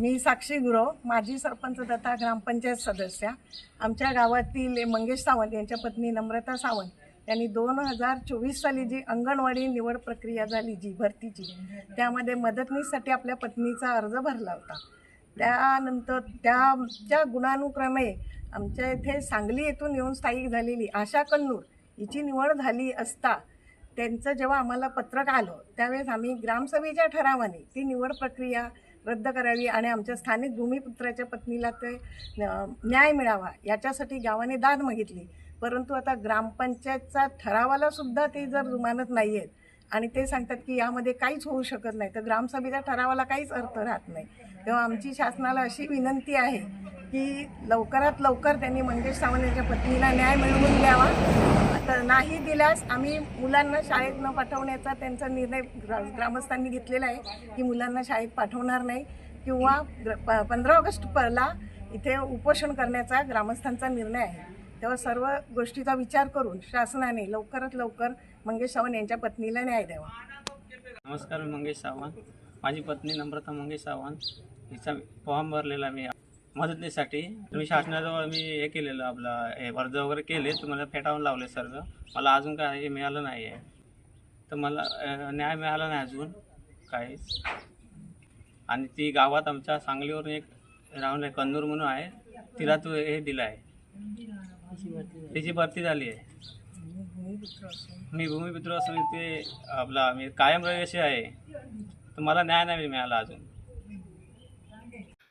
मी साक्षी गुरव माजी सरपंच तथा ग्रामपंचायत सदस्य. आमच्या गावातील मंगेश सावंत यांच्या पत्नी नम्रता सावंत यांनी दोन हजार चोवीस साली जी अंगणवाडी निवड प्रक्रिया झाली जी भरतीची त्यामध्ये मदतनीसाठी आपल्या पत्नीचा अर्ज भरला होता. त्यानंतर त्याच्या गुणानुक्रमे आमच्या इथे सांगली येथून येऊन स्थायिक झालेली आशा कन्नूर हिची निवड झाली असता त्यांचं जेव्हा आम्हाला पत्रक आलं त्यावेळेस आम्ही ग्रामसभेच्या ठरावाने ती निवड प्रक्रिया रद्द करावी आणि आमच्या स्थानिक भूमिपुत्राच्या पत्नीला ते न्याय मिळावा याच्यासाठी गावाने दाद मागितली. परंतु आता ग्रामपंचायतचा ठरावाला सुद्धा ते जर जुमानत नाही आहेत आणि ते सांगतात की यामध्ये काहीच होऊ शकत नाही तर ग्रामसभेच्या ठरावाला काहीच अर्थ राहत नाही. तेव्हा आमची शासनाला अशी विनंती आहे की लवकरात लवकर त्यांनी मंगेश सावंत यांच्या पत्नीला न्याय मिळवून द्यावा. नाही दिल्यास आम्ही मुलांना शाळेत न पाठवण्याचा त्यांचा निर्णय ग्रा ग्रामस्थांनी घेतलेला आहे की मुलांना शाळेत पाठवणार नाही किंवा पंधरा ऑगस्ट पला इथे उपोषण करण्याचा ग्रामस्थांचा निर्णय आहे. तेव्हा सर्व गोष्टीचा विचार करून शासनाने लवकरात लवकर मंगेश सावंत यांच्या पत्नीला न्याय द्यावा. नमस्कार मी मंगेश सावंत. माझी पत्नी नम्रता मंगेश सावंत. हिचा फॉर्म भरलेला मी. मदतीसाठी. तुम्ही शासनाजवळ मी हे केलेलं आपलं हे अर्ज वगैरे केले तर मला फेटाळून लावले सर्व. मला अजून काय हे मिळालं नाही आहे तर मला न्याय मिळाला नाही अजून काहीच. आणि ती गावात आमच्या सांगलीवरून एक राहून आहे कन्नूर म्हणून आहे तिला तू हे दिलं आहे तिची भरती झाली आहे. मी भूमिपुत्र असून ते आपला मी कायम रहिवासी आहे. तर मला न्याय नाही मिळाला अजून.